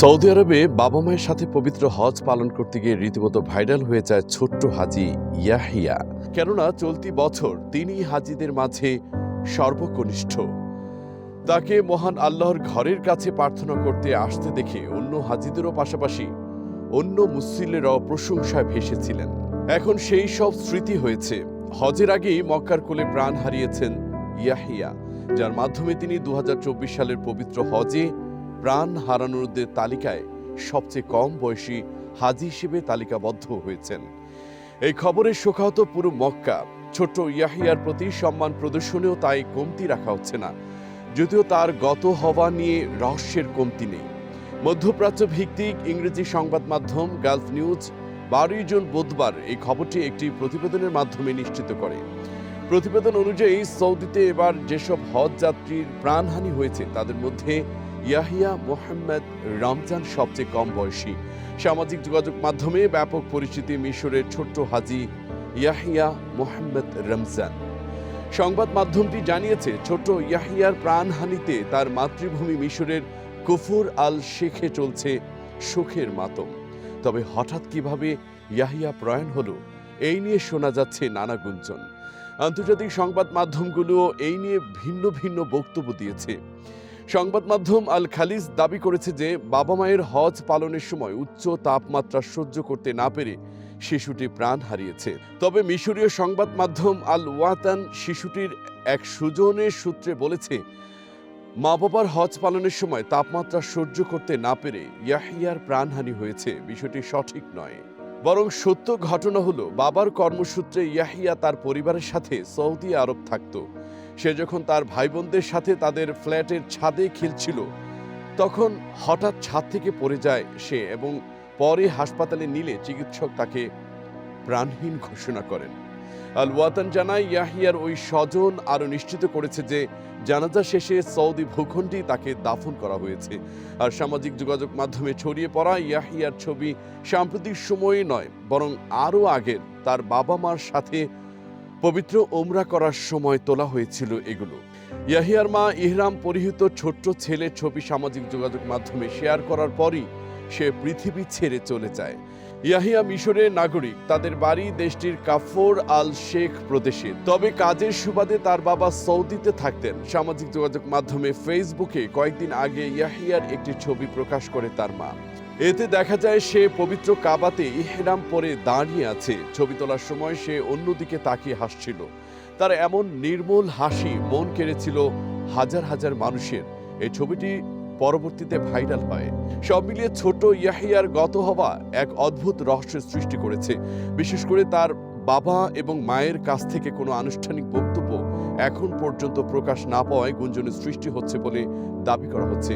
Saudi আরবে বাবা মায়ের সাথে পবিত্র হজ পালন করতে গিয়ে রীতিমতো ভাইরাল হয়ে যায় ছোট্ট হাজি ইয়াহিয়া। কেননা চলতি বছর তিনি হাজিদের মাঝে সর্বকনিষ্ঠ। তাকে মহান আল্লাহর ঘরের কাছে প্রার্থনা করতে আসতে দেখে অন্য হাজিদেরও পাশাপাশি অন্য মুসলিমেরাও প্রশংসায় ভেসেছিলেন। এখন সেই সব স্মৃতি হয়েছে। হজের আগেই মক্কার কোলে প্রাণ হারিয়েছেন ইয়াহিয়া, যার মাধ্যমে তিনি দু হাজার চব্বিশ সালের পবিত্র হজে প্রাণ হারানোদের তালিকায় সবচেয়ে কম বয়সী হাজি হিসেবে তালিকাবদ্ধ হয়েছেন। এই খবরের শোকাহত পুরো মক্কা। ছোট্ট ইয়াহিয়ার প্রতি সম্মান প্রদর্শনেও তাই কমতি রাখা হচ্ছে না। যদিও তার গত হওয়া নিয়ে রহস্যের কমতি নেই। মধ্যপ্রাচ্য ভিত্তিক ইংরেজি সংবাদ মাধ্যম গালফ নিউজ বারোই জুন বুধবার এই খবরটি একটি প্রতিবেদনের মাধ্যমে নিশ্চিত করে। প্রতিবেদন অনুযায়ী সৌদিতে এবার যেসব হজ যাত্রীর প্রাণহানি হয়েছে, তাদের মধ্যে ইয়াহিয়া মোহাম্মদ রমজান সবচেয়ে কম বয়সী। সামাজিক যোগাযোগ মাধ্যমে ব্যাপক পরিচিতি মিশরের ছোট্ট হাজি ইয়াহিয়া মোহাম্মদ রমজান। সংবাদ মাধ্যমটি জানিয়েছে ছোট ইয়াহিয়ার প্রাণহানিতে তার মাতৃভূমি মিশরের কুফুর আল শেখে চলছে সুখের মাতম। তবে হঠাৎ কীভাবে ইয়াহিয়া প্রয়াণ হলো, এই নিয়ে শোনা যাচ্ছে নানা গুঞ্জন। আন্তর্জাতিক সংবাদ মাধ্যমগুলো এই নিয়ে ভিন্ন ভিন্ন বক্তব্য দিয়েছে। সংবাদ মাধ্যম আল খালিজ দাবি করেছে যে বাবা মায়ের হজ পালনের সময় উচ্চ তাপমাত্রা সহ্য করতে না পেরে শিশুটি প্রাণ হারিয়েছে। তবে মিশরীয় সংবাদ মাধ্যম আল ওয়াতান শিশুটির এক সুজনের সূত্রে বলেছে, মা বাবার হজ পালনের সময় তাপমাত্রা সহ্য করতে না পেরে ইয়াহিয়ার প্রাণহানি হয়েছে। বিষয়টি সঠিক নয়। বরং সত্য ঘটনা হলো, বাবার কর্মসূত্রে ইয়াহিয়া তার পরিবারের সাথে সৌদি আরব থাকত। সে যখন তার ভাই বোনদের সাথে তাদের ফ্ল্যাটের ছাদে খেলছিল, তখন হঠাৎ ছাদ থেকে পড়ে যায় সে এবং পরে হাসপাতালে নিলে চিকিৎসক তাকে প্রাণহীন ঘোষণা করেন। আল ওয়াতান জানায় ইয়াহিয়ার ওই স্বজন আরও নিশ্চিত করেছে যে জানাজা শেষে সৌদি ভূখণ্ডেই তাকে দাফন করা হয়েছে। আর সামাজিক যোগাযোগ মাধ্যমে ছড়িয়ে পড়া ইয়াহিয়ার ছবি সাম্প্রতিক সময়ে নয়, বরং আরও আগের তার বাবা মার সাথে পবিত্র ওমরা করার সময় তোলা হয়েছিল এগুলো। ইয়াহিয়ার মা ইহরাম পরিহিত ছোট্ট ছেলের ছবি সামাজিক যোগাযোগ মাধ্যমে শেয়ার করার পরই সে পৃথিবী ছেড়ে চলে যায়। ইয়াহিয়া মিশরের নাগরিক, তাদের বাড়ি দেশটির কাফর আল শেখ প্রদেশে। তবে কাজের সুবাদে তার বাবা সৌদিতে থাকতেন। সামাজিক যোগাযোগ মাধ্যমে ফেসবুকে কয়েকদিন আগে ইয়াহিয়ার একটি ছবি প্রকাশ করে তার মা। এতে দেখা যায় সে পবিত্র কাবাতে ইহরাম পরে দাঁড়িয়ে আছে। ছবি তোলার সময় সে অন্যদিকে তাকিয়ে হাসছিল। তার এমন নির্মূল হাসি মন কেড়েছিল হাজার হাজার মানুষের। এই ছবিটি পরবর্তীতে ভাইরাল হয়। সব মিলিয়ে ছোট ইয়াহিয়ার গত হওয়া এক অদ্ভুত রহস্যের সৃষ্টি করেছে। বিশেষ করে তার বাবা এবং মায়ের কাছ থেকে কোনো আনুষ্ঠানিক বক্তব্য এখন পর্যন্ত প্রকাশ না পাওয়ায় গুঞ্জনের সৃষ্টি হচ্ছে বলে দাবি করা হচ্ছে।